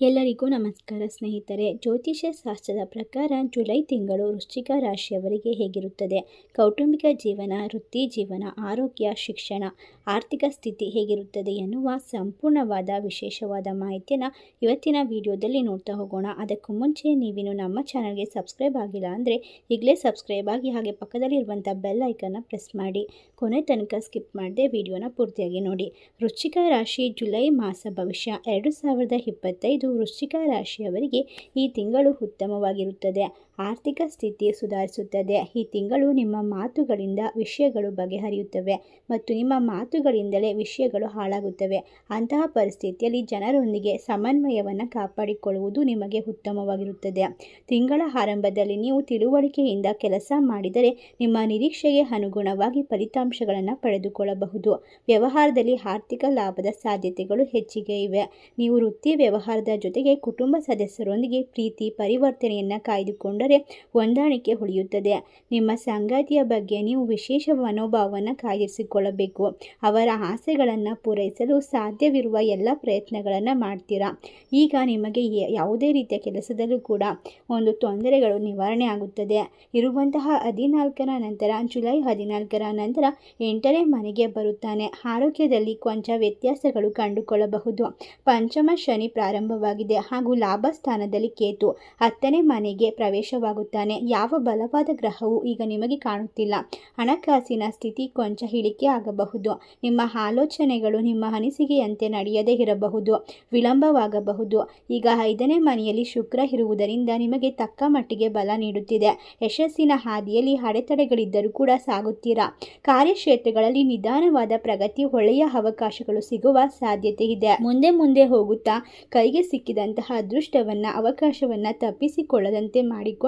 ಎಲ್ಲರಿಗೂ ನಮಸ್ಕಾರ ಸ್ನೇಹಿತರೆ. ಜ್ಯೋತಿಷ್ಯ ಶಾಸ್ತ್ರದ ಪ್ರಕಾರ ಜುಲೈ ತಿಂಗಳು ವೃಶ್ಚಿಕ ರಾಶಿಯವರಿಗೆ ಹೇಗಿರುತ್ತದೆ? ಕೌಟುಂಬಿಕ ಜೀವನ, ವೃತ್ತಿ ಜೀವನ, ಆರೋಗ್ಯ, ಶಿಕ್ಷಣ, ಆರ್ಥಿಕ ಸ್ಥಿತಿ ಹೇಗಿರುತ್ತದೆ ಎನ್ನುವ ಸಂಪೂರ್ಣವಾದ ವಿಶೇಷವಾದ ಮಾಹಿತಿಯನ್ನು ಇವತ್ತಿನ ವಿಡಿಯೋದಲ್ಲಿ ನೋಡ್ತಾ ಹೋಗೋಣ. ಅದಕ್ಕೂ ಮುಂಚೆ ನೀವಿನ್ನು ನಮ್ಮ ಚಾನಲ್ಗೆ ಸಬ್ಸ್ಕ್ರೈಬ್ ಆಗಿಲ್ಲ ಅಂದರೆ ಈಗಲೇ ಸಬ್ಸ್ಕ್ರೈಬ್ ಆಗಿ ಹಾಗೆ ಪಕ್ಕದಲ್ಲಿರುವಂಥ ಬೆಲ್ ಐಕನ್ನ ಪ್ರೆಸ್ ಮಾಡಿ. ಕೊನೆ ತನಕ ಸ್ಕಿಪ್ ಮಾಡದೆ ವಿಡಿಯೋನ ಪೂರ್ತಿಯಾಗಿ ನೋಡಿ. ವೃಶ್ಚಿಕ ರಾಶಿ ಜುಲೈ ಮಾಸ ಭವಿಷ್ಯ ಎರಡು ಸಾವಿರದ ಇಪ್ಪತ್ತೈದು ವೃಶ್ಚಿಕ ರಾಶಿಯವರಿಗೆ ಈ ತಿಂಗಳು ಉತ್ತಮವಾಗಿರುತ್ತದೆ. ಆರ್ಥಿಕ ಸ್ಥಿತಿ ಸುಧಾರಿಸುತ್ತದೆ. ಈ ತಿಂಗಳು ನಿಮ್ಮ ಮಾತುಗಳಿಂದ ವಿಷಯಗಳು ಬಗೆಹರಿಯುತ್ತವೆ ಮತ್ತು ನಿಮ್ಮ ಮಾತುಗಳಿಂದಲೇ ವಿಷಯಗಳು ಹಾಳಾಗುತ್ತವೆ. ಅಂತಹ ಪರಿಸ್ಥಿತಿಯಲ್ಲಿ ಜನರೊಂದಿಗೆ ಸಮನ್ವಯವನ್ನು ಕಾಪಾಡಿಕೊಳ್ಳುವುದು ನಿಮಗೆ ಉತ್ತಮವಾಗಿರುತ್ತದೆ. ತಿಂಗಳ ಆರಂಭದಲ್ಲಿ ನೀವು ತಿಳುವಳಿಕೆಯಿಂದ ಕೆಲಸ ಮಾಡಿದರೆ ನಿಮ್ಮ ನಿರೀಕ್ಷೆಗೆ ಅನುಗುಣವಾಗಿ ಫಲಿತಾಂಶಗಳನ್ನು ಪಡೆದುಕೊಳ್ಳಬಹುದು. ವ್ಯವಹಾರದಲ್ಲಿ ಆರ್ಥಿಕ ಲಾಭದ ಸಾಧ್ಯತೆಗಳು ಹೆಚ್ಚಿಗೆ ಇವೆ. ನೀವು ವೃತ್ತಿ ವ್ಯವಹಾರದ ಜೊತೆಗೆ ಕುಟುಂಬ ಸದಸ್ಯರೊಂದಿಗೆ ಪ್ರೀತಿ, ಪರಿವರ್ತನೆಯನ್ನು ಕಾಯ್ದುಕೊಂಡರೆ ಹೊಂದಾಣಿಕೆ ಉಳಿಯುತ್ತದೆ. ನಿಮ್ಮ ಸಂಗಾತಿಯ ಬಗ್ಗೆ ನೀವು ವಿಶೇಷ ಮನೋಭಾವವನ್ನು ಕಾಯ್ದಿರಿಸಿಕೊಳ್ಳಬೇಕು. ಅವರ ಆಸೆಗಳನ್ನು ಪೂರೈಸಲು ಸಾಧ್ಯವಿರುವ ಎಲ್ಲ ಪ್ರಯತ್ನಗಳನ್ನು ಮಾಡ್ತೀರಾ? ಈಗ ನಿಮಗೆ ಯಾವುದೇ ರೀತಿಯ ಕೆಲಸದಲ್ಲೂ ಕೂಡ ಒಂದು ತೊಂದರೆಗಳು ನಿವಾರಣೆ ಆಗುತ್ತದೆ. ಇರುವಂತಹ ಹದಿನಾಲ್ಕರ ನಂತರ, ಜುಲೈ ಹದಿನಾಲ್ಕರ ನಂತರ ಎಂಟನೇ ಮನೆಗೆ ಬರುತ್ತಾನೆ. ಆರೋಗ್ಯದಲ್ಲಿ ಕೊಂಚ ವ್ಯತ್ಯಾಸಗಳು ಕಂಡುಕೊಳ್ಳಬಹುದು. ಪಂಚಮ ಶನಿ ಪ್ರಾರಂಭವಾಗಿದೆ. ಹಾಗೂ ಲಾಭ ಸ್ಥಾನದಲ್ಲಿ ಕೇತು ಹತ್ತನೇ ಮನೆಗೆ ಪ್ರವೇಶವಾಗುತ್ತಾನೆ ಯಾವ ಬಲವಾದ ಗ್ರಹವು ಈಗ ನಿಮಗೆ ಕಾಣುತ್ತಿಲ್ಲ. ಹಣಕಾಸಿನ ಸ್ಥಿತಿ ಕೊಂಚ ಇಳಿಕೆ ಆಗಬಹುದು. ನಿಮ್ಮ ಆಲೋಚನೆಗಳು ನಿಮ್ಮ ಅನಿಸಿಕೆಯಂತೆ ನಡೆಯದೇ ಇರಬಹುದು. ವಿಳಂಬವಾಗಬಹುದು. ಈಗ ಐದನೇ ಮನೆಯಲ್ಲಿ ಶುಕ್ರ ಇರುವುದರಿಂದ ನಿಮಗೆ ತಕ್ಕ ಮಟ್ಟಿಗೆ ಬಲ ನೀಡುತ್ತಿದೆ. ಯಶಸ್ಸಿನ ಹಾದಿಯಲ್ಲಿ ಅಡೆತಡೆಗಳಿದ್ದರೂ ಕೂಡ ಸಾಗುತ್ತೀರಾ? ಕಾರ್ಯಕ್ಷೇತ್ರಗಳಲ್ಲಿ ನಿಧಾನವಾದ ಪ್ರಗತಿ ಒಳ್ಳೆಯ ಅವಕಾಶಗಳು ಸಿಗುವ ಸಾಧ್ಯತೆ ಇದೆ. ಮುಂದೆ ಮುಂದೆ ಹೋಗುತ್ತಾ ಕೈಗೆ ಸಿಕ್ಕಿದಂತಹ ಅದೃಷ್ಟವನ್ನ, ಅವಕಾಶವನ್ನ ತಪ್ಪಿಸಿಕೊಳ್ಳದಂತೆ ಮಾಡಿಕೊಂಡು.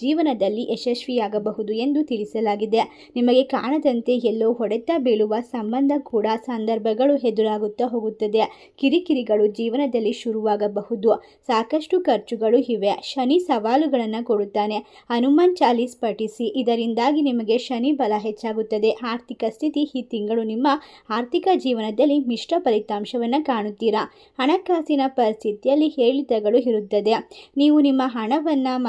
ಜೀವನದಲ್ಲಿ ಯಶಸ್ವಿಯಾಗಬಹುದು ಎಂದು ತಿಳಿಸಲಾಗಿದೆ. ನಿಮಗೆ ಕಾಣದಂತೆ ಎಲ್ಲೋ ಹೊಡೆತ ಬೀಳುವ ಸಂಬಂಧ ಕೂಡ ಸಂದರ್ಭಗಳು ಎದುರಾಗುತ್ತಾ ಹೋಗುತ್ತದೆ. ಕಿರಿಕಿರಿಗಳು ಜೀವನದಲ್ಲಿ ಶುರುವಾಗಬಹುದು. ಸಾಕಷ್ಟು ಖರ್ಚುಗಳು ಇವೆ. ಶನಿ ಸವಾಲುಗಳನ್ನು ಕೊಡುತ್ತಾನೆ. ಹನುಮಾನ್ ಚಾಲೀಸ್ ಪಠಿಸಿ. ಇದರಿಂದಾಗಿ ನಿಮಗೆ ಶನಿ ಬಲ ಹೆಚ್ಚಾಗುತ್ತದೆ. ಆರ್ಥಿಕ ಸ್ಥಿತಿ ಈ ತಿಂಗಳು ನಿಮ್ಮ ಆರ್ಥಿಕ ಜೀವನದಲ್ಲಿ ಮಿಶ್ರ ಫಲಿತಾಂಶವನ್ನು ಕಾಣುತ್ತೀರಾ? ಹಣಕಾಸಿನ ಪರಿಸ್ಥಿತಿಯಲ್ಲಿ ಏರಿಳಿತಗಳು ಇರುತ್ತದೆ. ನೀವು ನಿಮ್ಮ ಹಣವನ್ನು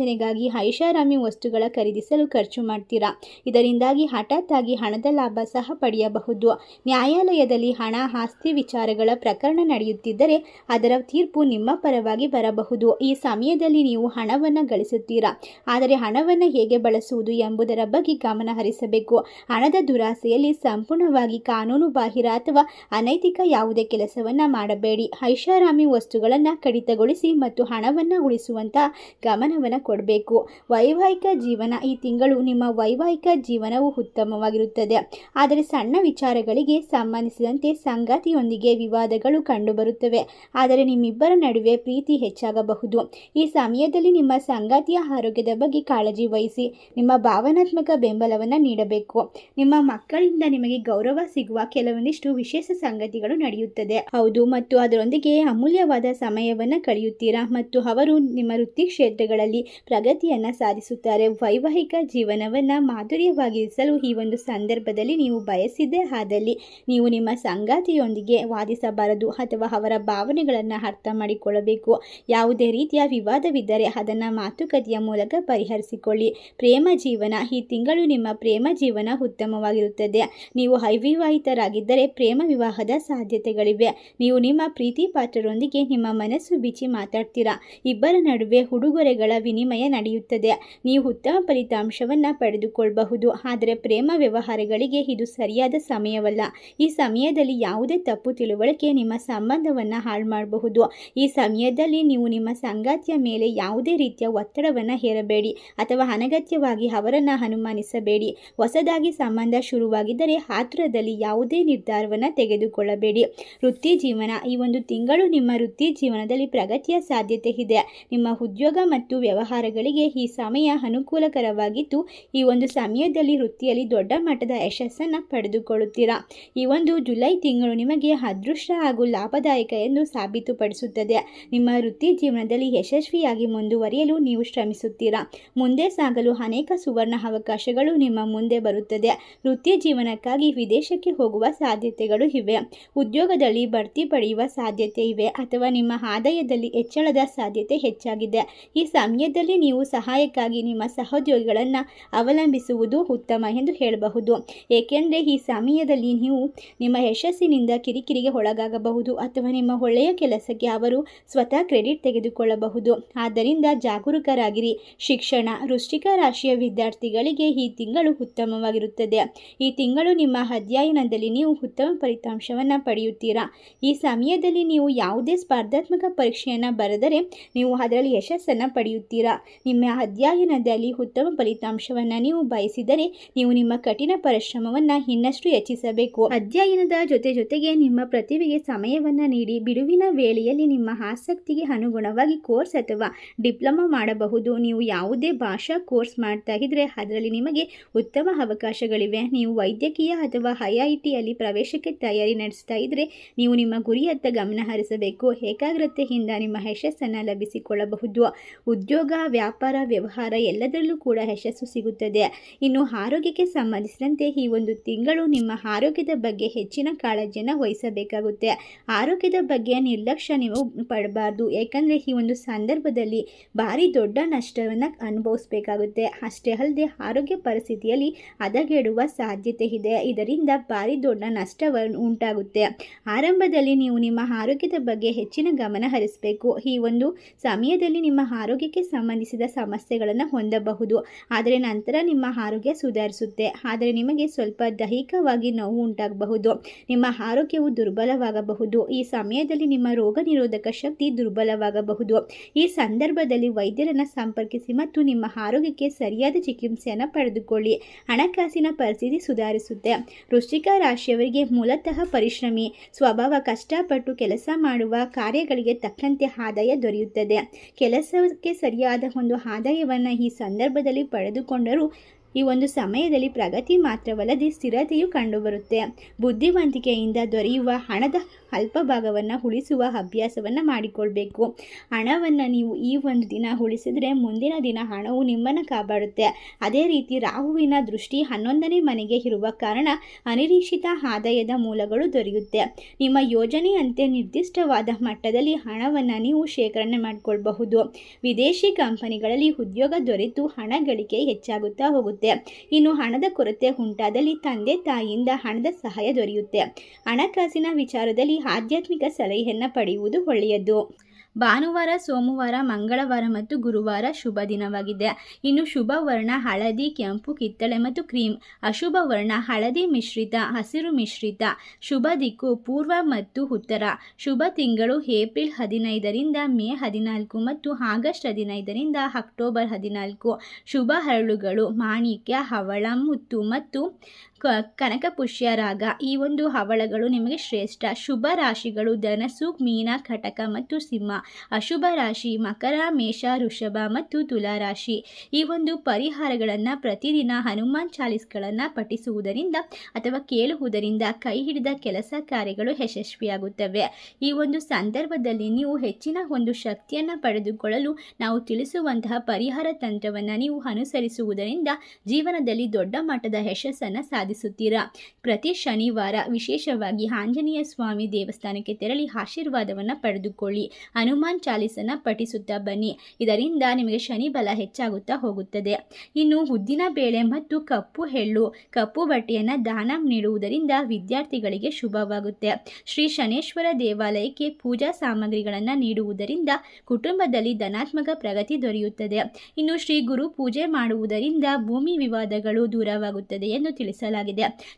ಮನೋರಂಜನೆಗಾಗಿ ಐಷಾರಾಮಿ ವಸ್ತುಗಳ ಖರೀದಿಸಲು ಖರ್ಚು ಮಾಡ್ತೀರಾ? ಇದರಿಂದಾಗಿ ಹಠಾತ್ ಆಗಿ ಹಣದ ಲಾಭ ಸಹ ಪಡೆಯಬಹುದು. ನ್ಯಾಯಾಲಯದಲ್ಲಿ ಹಣ ಆಸ್ತಿ ವಿಚಾರಗಳ ಪ್ರಕರಣ ನಡೆಯುತ್ತಿದ್ದರೆ ಅದರ ತೀರ್ಪು ನಿಮ್ಮ ಪರವಾಗಿ ಬರಬಹುದು. ಈ ಸಮಯದಲ್ಲಿ ನೀವು ಹಣವನ್ನು ಗಳಿಸುತ್ತೀರಾ? ಆದರೆ ಹಣವನ್ನು ಹೇಗೆ ಬಳಸುವುದು ಎಂಬುದರ ಬಗ್ಗೆ ಗಮನ ಹರಿಸಬೇಕು. ಹಣದ ದುರಾಸೆಯಲ್ಲಿ ಸಂಪೂರ್ಣವಾಗಿ ಕಾನೂನು ಬಾಹಿರ ಅಥವಾ ಅನೈತಿಕ ಯಾವುದೇ ಕೆಲಸವನ್ನು ಮಾಡಬೇಡಿ. ಐಷಾರಾಮಿ ವಸ್ತುಗಳನ್ನು ಕಡಿತಗೊಳಿಸಿ ಮತ್ತು ಹಣವನ್ನು ಉಳಿಸುವಂತ ಗಮನವನ್ನು ಕೊಡಬೇಕು. ವೈವಾಹಿಕ ಜೀವನ, ಈ ತಿಂಗಳು ನಿಮ್ಮ ವೈವಾಹಿಕ ಜೀವನವು ಉತ್ತಮವಾಗಿರುತ್ತದೆ. ಆದರೆ ಸಣ್ಣ ವಿಚಾರಗಳಿಗೆ ಸಂಬಂಧಿಸಿದಂತೆ ಸಂಗಾತಿಯೊಂದಿಗೆ ವಿವಾದಗಳು ಕಂಡುಬರುತ್ತವೆ. ಆದರೆ ನಿಮ್ಮಿಬ್ಬರ ನಡುವೆ ಪ್ರೀತಿ ಹೆಚ್ಚಾಗಬಹುದು. ಈ ಸಮಯದಲ್ಲಿ ನಿಮ್ಮ ಸಂಗಾತಿಯ ಆರೋಗ್ಯದ ಬಗ್ಗೆ ಕಾಳಜಿ ವಹಿಸಿ, ನಿಮ್ಮ ಭಾವನಾತ್ಮಕ ಬೆಂಬಲವನ್ನು ನೀಡಬೇಕು. ನಿಮ್ಮ ಮಕ್ಕಳಿಂದ ನಿಮಗೆ ಗೌರವ ಸಿಗುವ ಕೆಲವೊಂದಿಷ್ಟು ವಿಶೇಷ ಸಂಗತಿಗಳು ನಡೆಯುತ್ತದೆ. ಹೌದು, ಮತ್ತು ಅದರೊಂದಿಗೆ ಅಮೂಲ್ಯವಾದ ಸಮಯವನ್ನು ಕಳೆಯುತ್ತೀರಾ? ಮತ್ತು ಅವರು ನಿಮ್ಮ ವೃತ್ತಿ ಕ್ಷೇತ್ರಗಳಲ್ಲಿ ಪ್ರಗತಿಯನ್ನು ಸಾಧಿಸುತ್ತಾರೆ. ವೈವಾಹಿಕ ಜೀವನವನ್ನು ಮಾಧುರ್ಯವಾಗಿರಿಸಲು ಈ ಒಂದು ಸಂದರ್ಭದಲ್ಲಿ ನೀವು ಬಯಸಿದ್ದೇ ಆದಲ್ಲಿ ನೀವು ನಿಮ್ಮ ಸಂಗಾತಿಯೊಂದಿಗೆ ವಾದಿಸಬಾರದು ಅಥವಾ ಅವರ ಭಾವನೆಗಳನ್ನು ಅರ್ಥ ಮಾಡಿಕೊಳ್ಳಬೇಕು. ಯಾವುದೇ ರೀತಿಯ ವಿವಾದವಿದ್ದರೆ ಅದನ್ನು ಮಾತುಕತೆಯ ಮೂಲಕ ಪರಿಹರಿಸಿಕೊಳ್ಳಿ. ಪ್ರೇಮ ಜೀವನ, ಈ ತಿಂಗಳು ನಿಮ್ಮ ಪ್ರೇಮ ಜೀವನ ಉತ್ತಮವಾಗಿರುತ್ತದೆ. ನೀವು ಅವಿವಾಹಿತರಾಗಿದ್ದರೆ ಪ್ರೇಮ ವಿವಾಹದ ಸಾಧ್ಯತೆಗಳಿವೆ. ನೀವು ನಿಮ್ಮ ಪ್ರೀತಿ ಪಾತ್ರರೊಂದಿಗೆ ನಿಮ್ಮ ಮನಸ್ಸು ಬಿಚ್ಚಿ ಮಾತಾಡ್ತೀರಾ. ಇಬ್ಬರ ನಡುವೆ ಉಡುಗೊರೆಗಳ ವಿನಿಮಯ ನಡೆಯುತ್ತದೆ. ನೀವು ಉತ್ತಮ ಫಲಿತಾಂಶವನ್ನು ಪಡೆದುಕೊಳ್ಳಬಹುದು ಆದರೆ ಪ್ರೇಮ ವ್ಯವಹಾರಗಳಿಗೆ ಇದು ಸರಿಯಾದ ಸಮಯವಲ್ಲ. ಈ ಸಮಯದಲ್ಲಿ ಯಾವುದೇ ತಪ್ಪು ತಿಳುವಳಿಕೆ ನಿಮ್ಮ ಸಂಬಂಧವನ್ನು ಹಾಳು ಮಾಡಬಹುದು. ಈ ಸಮಯದಲ್ಲಿ ನೀವು ನಿಮ್ಮ ಸಂಗಾತಿಯ ಮೇಲೆ ಯಾವುದೇ ರೀತಿಯ ಒತ್ತಡವನ್ನು ಹೇರಬೇಡಿ ಅಥವಾ ಅನಗತ್ಯವಾಗಿ ಅವರನ್ನು ಅನುಮಾನಿಸಬೇಡಿ. ಹೊಸದಾಗಿ ಸಂಬಂಧ ಶುರುವಾಗಿದ್ದರೆ ಹಾತ್ರದಲ್ಲಿ ಯಾವುದೇ ನಿರ್ಧಾರವನ್ನು ತೆಗೆದುಕೊಳ್ಳಬೇಡಿ. ವೃತ್ತಿ ಜೀವನ, ಈ ಒಂದು ತಿಂಗಳು ನಿಮ್ಮ ವೃತ್ತಿ ಜೀವನದಲ್ಲಿ ಪ್ರಗತಿಯ ಸಾಧ್ಯತೆ ಇದೆ. ನಿಮ್ಮ ಉದ್ಯೋಗ ಮತ್ತು ವ್ಯವಹಾರಗಳಿಗೆ ಈ ಸಮಯ ಅನುಕೂಲಕರವಾಗಿದ್ದು, ಈ ಒಂದು ಸಮಯದಲ್ಲಿ ವೃತ್ತಿಯಲ್ಲಿ ದೊಡ್ಡ ಮಟ್ಟದ ಯಶಸ್ಸನ್ನು ಪಡೆದುಕೊಳ್ಳುತ್ತೀರಾ? ಈ ಒಂದು ಜುಲೈ ತಿಂಗಳು ನಿಮಗೆ ಅದೃಷ್ಟ ಹಾಗೂ ಲಾಭದಾಯಕ ಎಂದು ಸಾಬೀತುಪಡಿಸುತ್ತದೆ. ನಿಮ್ಮ ವೃತ್ತಿ ಜೀವನದಲ್ಲಿ ಯಶಸ್ವಿಯಾಗಿ ಮುಂದುವರಿಯಲು ನೀವು ಶ್ರಮಿಸುತ್ತೀರಾ? ಮುಂದೆ ಸಾಗಲು ಅನೇಕ ಸುವರ್ಣ ಅವಕಾಶಗಳು ನಿಮ್ಮ ಮುಂದೆ ಬರುತ್ತದೆ. ವೃತ್ತಿ ಜೀವನಕ್ಕಾಗಿ ವಿದೇಶಕ್ಕೆ ಹೋಗುವ ಸಾಧ್ಯತೆಗಳು ಇವೆ. ಉದ್ಯೋಗದಲ್ಲಿ ಬಡ್ತಿ ಪಡೆಯುವ ಸಾಧ್ಯತೆ ಇವೆ ಅಥವಾ ನಿಮ್ಮ ಆದಾಯದಲ್ಲಿ ಹೆಚ್ಚಳದ ಸಾಧ್ಯತೆ ಹೆಚ್ಚಾಗಿದೆ. ಈ ಸಮಯದಲ್ಲಿ ನೀವು ಸಹಾಯಕ್ಕಾಗಿ ನಿಮ್ಮ ಸಹೋದ್ಯೋಗಿಗಳನ್ನು ಅವಲಂಬಿಸುವುದು ಉತ್ತಮ ಎಂದು ಹೇಳಬಹುದು. ಏಕೆಂದರೆ ಈ ಸಮಯದಲ್ಲಿ ನೀವು ನಿಮ್ಮ ಯಶಸ್ಸಿನಿಂದ ಕಿರಿಕಿರಿಗೆ ಒಳಗಾಗಬಹುದು ಅಥವಾ ನಿಮ್ಮ ಒಳ್ಳೆಯ ಕೆಲಸಕ್ಕೆ ಅವರು ಸ್ವತಃ ಕ್ರೆಡಿಟ್ ತೆಗೆದುಕೊಳ್ಳಬಹುದು. ಆದ್ದರಿಂದ ಜಾಗರೂಕರಾಗಿರಿ. ಶಿಕ್ಷಣ ವೃಶ್ಚಿಕ ರಾಶಿಯ ವಿದ್ಯಾರ್ಥಿಗಳಿಗೆ ಈ ತಿಂಗಳು ಉತ್ತಮವಾಗಿರುತ್ತದೆ. ಈ ತಿಂಗಳು ನಿಮ್ಮ ಅಧ್ಯಯನದಲ್ಲಿ ನೀವು ಉತ್ತಮ ಫಲಿತಾಂಶವನ್ನು ಪಡೆಯುತ್ತೀರಾ? ಈ ಸಮಯದಲ್ಲಿ ನೀವು ಯಾವುದೇ ಸ್ಪರ್ಧಾತ್ಮಕ ಪರೀಕ್ಷೆಯನ್ನು ಬರೆದರೆ ನೀವು ಅದರಲ್ಲಿ ಯಶಸ್ಸನ್ನು ಪಡೆಯುತ್ತೀರಾ? ನಿಮ್ಮ ಅಧ್ಯಯನದಲ್ಲಿ ಉತ್ತಮ ಫಲಿತಾಂಶವನ್ನು ನೀವು ಬಯಸಿದರೆ ನೀವು ನಿಮ್ಮ ಕಠಿಣ ಪರಿಶ್ರಮವನ್ನು ಇನ್ನಷ್ಟು ಹೆಚ್ಚಿಸಬೇಕು. ಅಧ್ಯಯನದ ಜೊತೆ ಜೊತೆಗೆ ನಿಮ್ಮ ಪ್ರತಿಭೆಗೆ ಸಮಯವನ್ನು ನೀಡಿ ಬಿಡುವಿನ ವೇಳೆಯಲ್ಲಿ ನಿಮ್ಮ ಆಸಕ್ತಿಗೆ ಅನುಗುಣವಾಗಿ ಕೋರ್ಸ್ ಅಥವಾ ಡಿಪ್ಲೊಮಾ ಮಾಡಬಹುದು. ನೀವು ಯಾವುದೇ ಭಾಷಾ ಕೋರ್ಸ್ ಮಾಡ್ತಾ ಇದ್ರೆ ಅದರಲ್ಲಿ ನಿಮಗೆ ಉತ್ತಮ ಅವಕಾಶಗಳಿವೆ. ನೀವು ವೈದ್ಯಕೀಯ ಅಥವಾ ಐ ಐ ಟಿಯಲ್ಲಿ ಪ್ರವೇಶಕ್ಕೆ ತಯಾರಿ ನಡೆಸ್ತಾ ಇದ್ರೆ ನೀವು ನಿಮ್ಮ ಗುರಿಯತ್ತ ಗಮನ ಹರಿಸಬೇಕು. ಏಕಾಗ್ರತೆಯಿಂದ ನಿಮ್ಮ ಯಶಸ್ಸನ್ನು ಲಭಿಸಿಕೊಳ್ಳಬಹುದು. ಉದ್ಯೋಗ ವ್ಯಾಪಾರ, ವ್ಯವಹಾರ ಎಲ್ಲದರಲ್ಲೂ ಕೂಡ ಯಶಸ್ಸು ಸಿಗುತ್ತದೆ. ಇನ್ನು ಆರೋಗ್ಯಕ್ಕೆ ಸಂಬಂಧಿಸಿದಂತೆ ಈ ಒಂದು ತಿಂಗಳು ನಿಮ್ಮ ಆರೋಗ್ಯದ ಬಗ್ಗೆ ಹೆಚ್ಚಿನ ಕಾಳಜಿಯನ್ನು ವಹಿಸಬೇಕಾಗುತ್ತೆ. ಆರೋಗ್ಯದ ಬಗ್ಗೆ ನಿರ್ಲಕ್ಷ್ಯ ನೀವು ಪಡಬಾರ್ದು. ಏಕೆಂದರೆ ಈ ಒಂದು ಸಂದರ್ಭದಲ್ಲಿ ಭಾರಿ ದೊಡ್ಡ ನಷ್ಟವನ್ನು ಅನುಭವಿಸಬೇಕಾಗುತ್ತೆ. ಅಷ್ಟೇ ಅಲ್ಲದೆ ಆರೋಗ್ಯ ಪರಿಸ್ಥಿತಿಯಲ್ಲಿ ಹದಗೆಡುವ ಸಾಧ್ಯತೆ ಇದೆ. ಇದರಿಂದ ಭಾರಿ ದೊಡ್ಡ ನಷ್ಟವನ್ನು ಉಂಟಾಗುತ್ತೆ. ಆರಂಭದಲ್ಲಿ ನೀವು ನಿಮ್ಮ ಆರೋಗ್ಯದ ಬಗ್ಗೆ ಹೆಚ್ಚಿನ ಗಮನ ಹರಿಸಬೇಕು. ಈ ಒಂದು ಸಮಯದಲ್ಲಿ ನಿಮ್ಮ ಆರೋಗ್ಯಕ್ಕೆ ಸಂಬಂಧಿಸಿದ ಸಮಸ್ಯೆಗಳನ್ನು ಹೊಂದಬಹುದು. ಆದರೆ ನಂತರ ನಿಮ್ಮ ಆರೋಗ್ಯ ಸುಧಾರಿಸುತ್ತೆ. ಆದರೆ ನಿಮಗೆ ಸ್ವಲ್ಪ ದೈಹಿಕವಾಗಿ ನೋವು ಉಂಟಾಗಬಹುದು. ನಿಮ್ಮ ಆರೋಗ್ಯವು ದುರ್ಬಲವಾಗಬಹುದು. ಈ ಸಮಯದಲ್ಲಿ ನಿಮ್ಮ ರೋಗ ನಿರೋಧಕ ಶಕ್ತಿ ದುರ್ಬಲವಾಗಬಹುದು. ಈ ಸಂದರ್ಭದಲ್ಲಿ ವೈದ್ಯರನ್ನು ಸಂಪರ್ಕಿಸಿ ಮತ್ತು ನಿಮ್ಮ ಆರೋಗ್ಯಕ್ಕೆ ಸರಿಯಾದ ಚಿಕಿತ್ಸೆಯನ್ನು ಪಡೆದುಕೊಳ್ಳಿ. ಹಣಕಾಸಿನ ಪರಿಸ್ಥಿತಿ ಸುಧಾರಿಸುತ್ತೆ. ವೃಶ್ಚಿಕ ರಾಶಿಯವರಿಗೆ ಮೂಲತಃ ಪರಿಶ್ರಮಿ. ಸ್ವಭಾವ ಕಷ್ಟಪಟ್ಟು ಕೆಲಸ ಮಾಡುವ ಕಾರ್ಯಗಳಿಗೆ ತಕ್ಕಂತೆ ಆದಾಯ ದೊರೆಯುತ್ತದೆ. ಕೆಲಸಕ್ಕೆ ಸರಿಯಾದ ಒಂದು ಆದಾಯವನ್ನು ಈ ಸಂದರ್ಭದಲ್ಲಿ ಪಡೆದುಕೊಂಡರೂ ಈ ಒಂದು ಸಮಯದಲ್ಲಿ ಪ್ರಗತಿ ಮಾತ್ರವಲ್ಲದೆ ಸ್ಥಿರತೆಯು ಕಂಡುಬರುತ್ತೆ. ಬುದ್ಧಿವಂತಿಕೆಯಿಂದ ದೊರೆಯುವ ಹಣದ ಅಲ್ಪ ಭಾಗವನ್ನು ಉಳಿಸುವ ಅಭ್ಯಾಸವನ್ನು ಮಾಡಿಕೊಳ್ಬೇಕು. ಹಣವನ್ನು ನೀವು ಈ ಒಂದು ದಿನ ಉಳಿಸಿದರೆ ಮುಂದಿನ ದಿನ ಹಣವು ನಿಮ್ಮನ್ನು ಕಾಪಾಡುತ್ತೆ. ಅದೇ ರೀತಿ ರಾಹುವಿನ ದೃಷ್ಟಿ ಹನ್ನೊಂದನೇ ಮನೆಗೆ ಇರುವ ಕಾರಣ ಅನಿರೀಕ್ಷಿತ ಆದಾಯದ ಮೂಲಗಳು ದೊರೆಯುತ್ತೆ. ನಿಮ್ಮ ಯೋಜನೆಯಂತೆ ನಿರ್ದಿಷ್ಟವಾದ ಮಟ್ಟದಲ್ಲಿ ಹಣವನ್ನು ನೀವು ಶೇಖರಣೆ ಮಾಡಿಕೊಳ್ಬಹುದು. ವಿದೇಶಿ ಕಂಪನಿಗಳಲ್ಲಿ ಉದ್ಯೋಗ ದೊರೆತು ಹಣ ಗಳಿಕೆ ಹೆಚ್ಚಾಗುತ್ತಾ ಹೋಗುತ್ತೆ. ಇನ್ನು ಹಣದ ಕೊರತೆ ಉಂಟಾದಲ್ಲಿ ತಂದೆ ತಾಯಿಯಿಂದ ಹಣದ ಸಹಾಯ ದೊರೆಯುತ್ತೆ. ಹಣಕಾಸಿನ ವಿಚಾರದಲ್ಲಿ ಆಧ್ಯಾತ್ಮಿಕ ಸಲಹೆಯನ್ನು ಪಡೆಯುವುದು ಒಳ್ಳೆಯದು. ಭಾನುವಾರ, ಸೋಮವಾರ, ಮಂಗಳವಾರ ಮತ್ತು ಗುರುವಾರ ಶುಭ ದಿನವಾಗಿದೆ. ಇನ್ನು ಶುಭ ವರ್ಣ, ಹಳದಿ, ಕೆಂಪು, ಕಿತ್ತಳೆ ಮತ್ತು ಕ್ರೀಮ್. ಅಶುಭ ವರ್ಣ, ಹಳದಿ ಮಿಶ್ರಿತ, ಹಸಿರು ಮಿಶ್ರಿತ. ಶುಭ ದಿಕ್ಕು, ಪೂರ್ವ ಮತ್ತು ಉತ್ತರ. ಶುಭ ತಿಂಗಳು ಏಪ್ರಿಲ್ ಹದಿನೈದರಿಂದ ಮೇ ಹದಿನಾಲ್ಕು ಮತ್ತು ಆಗಸ್ಟ್ ಹದಿನೈದರಿಂದ ಅಕ್ಟೋಬರ್ ಹದಿನಾಲ್ಕು. ಶುಭ ಹರಳುಗಳು, ಮಾಣಿಕ್ಯ, ಹವಳ, ಮುತ್ತು ಮತ್ತು ಕ ಪುಷ್ಯ ರಾಗ ಈ ಒಂದು ಹವಳಗಳು ನಿಮಗೆ ಶ್ರೇಷ್ಠ. ಶುಭ ರಾಶಿಗಳು ಧನಸು, ಮೀನ, ಕಟಕ ಮತ್ತು ಸಿಂಹ. ಅಶುಭ ರಾಶಿ ಮಕರ, ಮೇಷ, ಋಷಭ ಮತ್ತು ತುಲಾ ರಾಶಿ. ಈ ಒಂದು ಪರಿಹಾರಗಳನ್ನು ಪ್ರತಿದಿನ ಹನುಮಾನ್ ಚಾಲೀಸ್ಗಳನ್ನು ಪಠಿಸುವುದರಿಂದ ಅಥವಾ ಕೇಳುವುದರಿಂದ ಕೈ ಹಿಡಿದ ಕೆಲಸ ಕಾರ್ಯಗಳು ಯಶಸ್ವಿಯಾಗುತ್ತವೆ. ಈ ಒಂದು ಸಂದರ್ಭದಲ್ಲಿ ನೀವು ಹೆಚ್ಚಿನ ಒಂದು ಶಕ್ತಿಯನ್ನು ಪಡೆದುಕೊಳ್ಳಲು ನಾವು ತಿಳಿಸುವಂತಹ ಪರಿಹಾರ ತಂತ್ರವನ್ನು ನೀವು ಅನುಸರಿಸುವುದರಿಂದ ಜೀವನದಲ್ಲಿ ದೊಡ್ಡ ಮಟ್ಟದ ಯಶಸ್ಸನ್ನು ಸಾಧಿಸುತ್ತೀರಾ ಪ್ರತಿ ಶನಿವಾರ ವಿಶೇಷವಾಗಿ ಆಂಜನೇಯ ಸ್ವಾಮಿ ದೇವಸ್ಥಾನಕ್ಕೆ ತೆರಳಿ ಆಶೀರ್ವಾದವನ್ನು ಪಡೆದುಕೊಳ್ಳಿ. ಹನುಮಾನ್ ಚಾಲೀಸನ್ನು ಪಠಿಸುತ್ತಾ ಬನ್ನಿ. ಇದರಿಂದ ನಿಮಗೆ ಶನಿ ಬಲ ಹೆಚ್ಚಾಗುತ್ತಾ ಹೋಗುತ್ತದೆ. ಇನ್ನು ಉದ್ದಿನ ಬೇಳೆ ಮತ್ತು ಕಪ್ಪು ಎಳ್ಳು, ಕಪ್ಪು ಬಟ್ಟೆಯನ್ನು ದಾನ ನೀಡುವುದರಿಂದ ವಿದ್ಯಾರ್ಥಿಗಳಿಗೆ ಶುಭವಾಗುತ್ತೆ. ಶ್ರೀ ಶನೇಶ್ವರ ದೇವಾಲಯಕ್ಕೆ ಪೂಜಾ ಸಾಮಗ್ರಿಗಳನ್ನು ನೀಡುವುದರಿಂದ ಕುಟುಂಬದಲ್ಲಿ ಧನಾತ್ಮಕ ಪ್ರಗತಿ ದೊರೆಯುತ್ತದೆ. ಇನ್ನು ಶ್ರೀ ಗುರು ಪೂಜೆ ಮಾಡುವುದರಿಂದ ಭೂಮಿ ವಿವಾದಗಳು ದೂರವಾಗುತ್ತದೆ ಎಂದು ತಿಳಿಸಲಾಗಿದೆ.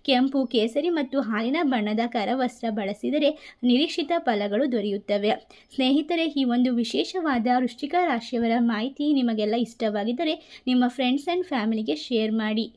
ಕೆಂಪು, ಕೇಸರಿ ಮತ್ತು ಹಾಲಿನ ಬಣ್ಣದ ಕರವಸ್ತ್ರ ಬಳಸಿದರೆ ನಿರೀಕ್ಷಿತ ಫಲಗಳು ದೊರೆಯುತ್ತವೆ. ಸ್ನೇಹಿತರೆ, ಈ ಒಂದು ವಿಶೇಷವಾದ ವೃಶ್ಚಿಕ ರಾಶಿಯವರ ಮಾಹಿತಿ ನಿಮಗೆಲ್ಲ ಇಷ್ಟವಾಗಿದ್ದರೆ ನಿಮ್ಮ ಫ್ರೆಂಡ್ಸ್ ಆ್ಯಂಡ್ ಫ್ಯಾಮಿಲಿಗೆ ಶೇರ್ ಮಾಡಿ.